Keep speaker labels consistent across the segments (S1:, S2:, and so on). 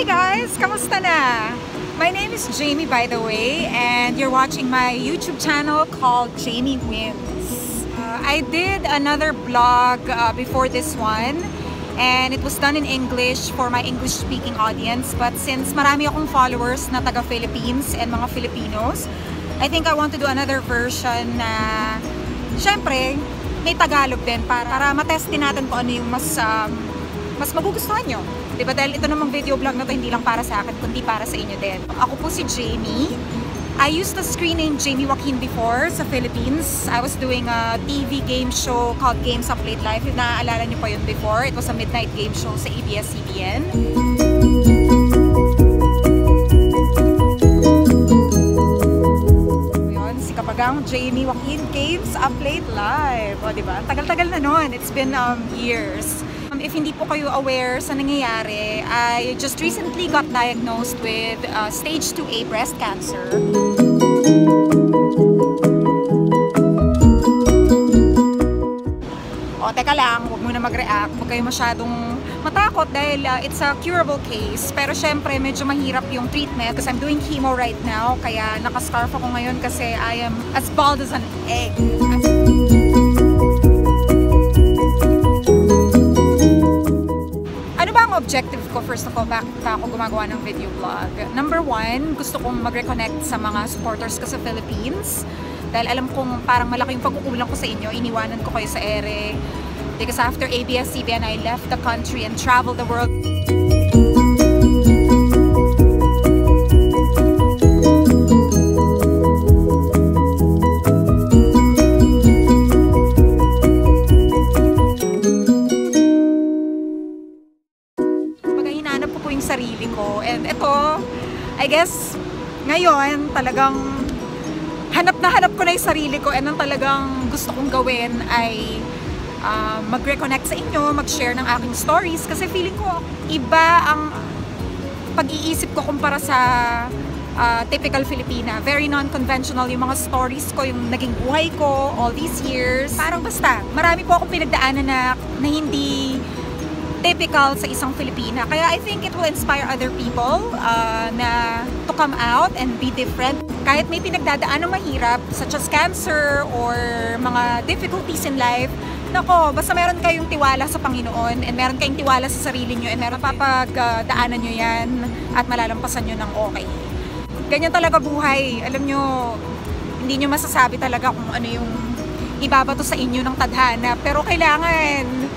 S1: Hey guys! Kamusta na? My name is Jamie by the way and you're watching my YouTube channel called Jamie Wins. Uh, I did another vlog uh, before this one and it was done in English for my English speaking audience but since marami akong followers na taga Philippines and mga Filipinos I think I want to do another version na syempre may Tagalog din para, para matest din natin kung ano yung mas um, mas magugustuhan nyo. Diba? Dahil ito namang video vlog na to hindi lang para sa akin, kundi para sa inyo din. Ako po si Jamie. I used the screen name Jamie Joaquin before sa Philippines. I was doing a TV game show called Games of Late Life. If naaalala niyo pa yun before, it was a midnight game show sa ABS-CBN. Si Kapagang Jamie Joaquin Games of Late Life. O, diba? Tagal-tagal na nun. It's been um, years. If hindi po kayo aware sa nangyayari, I just recently got diagnosed with uh, stage 2A breast cancer. O, teka lang, huwag muna mag-react. Huwag kayo masyadong matakot dahil uh, it's a curable case. Pero syempre, medyo mahirap yung treatment because I'm doing chemo right now. Kaya nakascarf ako ngayon kasi I am as bald as an egg. Ano objective ko first of all bakit ba ako gumagawa ng video vlog? Number one, gusto kong mag-reconnect sa mga supporters ko sa Philippines. Dahil alam kong parang malaki yung pagkukulang ko sa inyo, iniwanan ko kayo sa ere. Because after ABS-CBN, I left the country and traveled the world. Ito, I guess, ngayon talagang hanap na hanap ko na yung sarili ko and ang talagang gusto kong gawin ay uh, mag-reconnect sa inyo, mag-share ng aking stories kasi feeling ko iba ang pag-iisip ko kumpara sa uh, typical Filipina. Very non-conventional yung mga stories ko, yung naging buhay ko all these years. Parang basta, marami po akong pinagdaanan na, na hindi typical sa isang Filipina. Kaya I think it will inspire other people uh, na to come out and be different. Kahit may pinagdadaan ng mahirap, such as cancer or mga difficulties in life, nako, basta meron kayong tiwala sa Panginoon and meron kayong tiwala sa sarili nyo and meron papagdaanan nyo yan at malalampasan nyo ng okay. Ganyan talaga buhay. Alam nyo, hindi nyo masasabi talaga kung ano yung ibabato sa inyo ng tadhana. Pero kailangan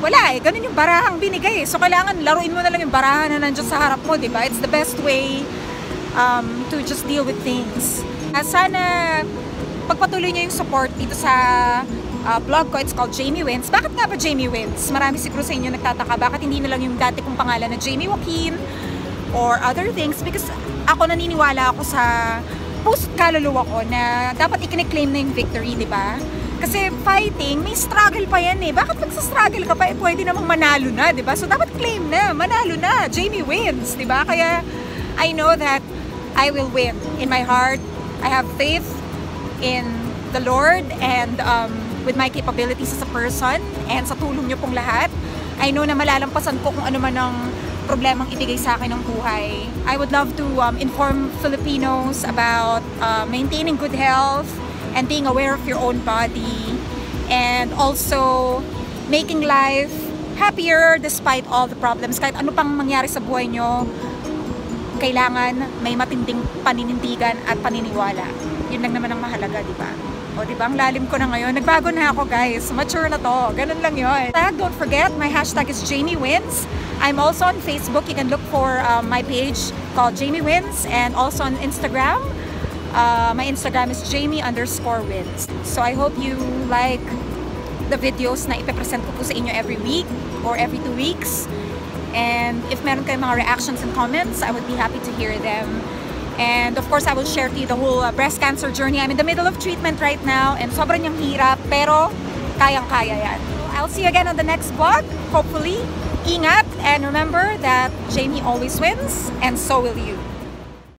S1: wala eh, ganun yung barahang binigay eh. So kailangan laruin mo na lang yung barahan na nandiyan sa harap mo, di ba? It's the best way um, to just deal with things. Uh, sana pagpatuloy niyo yung support dito sa uh, blog ko. It's called Jamie Wins. Bakit nga ba Jamie Wins? Marami siguro sa inyo nagtataka. Bakit hindi na lang yung dati kong pangalan na Jamie Joaquin or other things? Because ako naniniwala ako sa post kaluluwa ko na dapat ikiniklaim na yung victory, di ba? Kasi fighting, may struggle pa yan eh. Bakit magsa-struggle ka pa? Eh, pwede namang manalo na, di ba? So, dapat claim na, manalo na. Jamie wins, di ba? Kaya, I know that I will win. In my heart, I have faith in the Lord and um, with my capabilities as a person and sa tulong niyo pong lahat. I know na malalampasan ko kung ano man ang problemang ibigay sa akin ng buhay. I would love to um, inform Filipinos about uh, maintaining good health, and being aware of your own body and also making life happier despite all the problems. Kahit ano pang mangyari sa buhay nyo, kailangan may matinding paninindigan at paniniwala. Yun lang naman ang mahalaga, di ba? O, di ba? Ang lalim ko na ngayon. Nagbago na ako, guys. Mature na to. Ganun lang yun. Don't forget, my hashtag is Jamie Wins. I'm also on Facebook. You can look for um, my page called Jamie Wins and also on Instagram. Uh, my Instagram is Jamie underscore wins. So I hope you like the videos na ipepresent ko po sa inyo every week or every two weeks. And if meron kayong mga reactions and comments, I would be happy to hear them. And of course, I will share to you the whole uh, breast cancer journey. I'm in the middle of treatment right now and sobrang yung hirap, pero kayang-kaya yan. I'll see you again on the next vlog, hopefully. Ingat and remember that Jamie always wins and so will you.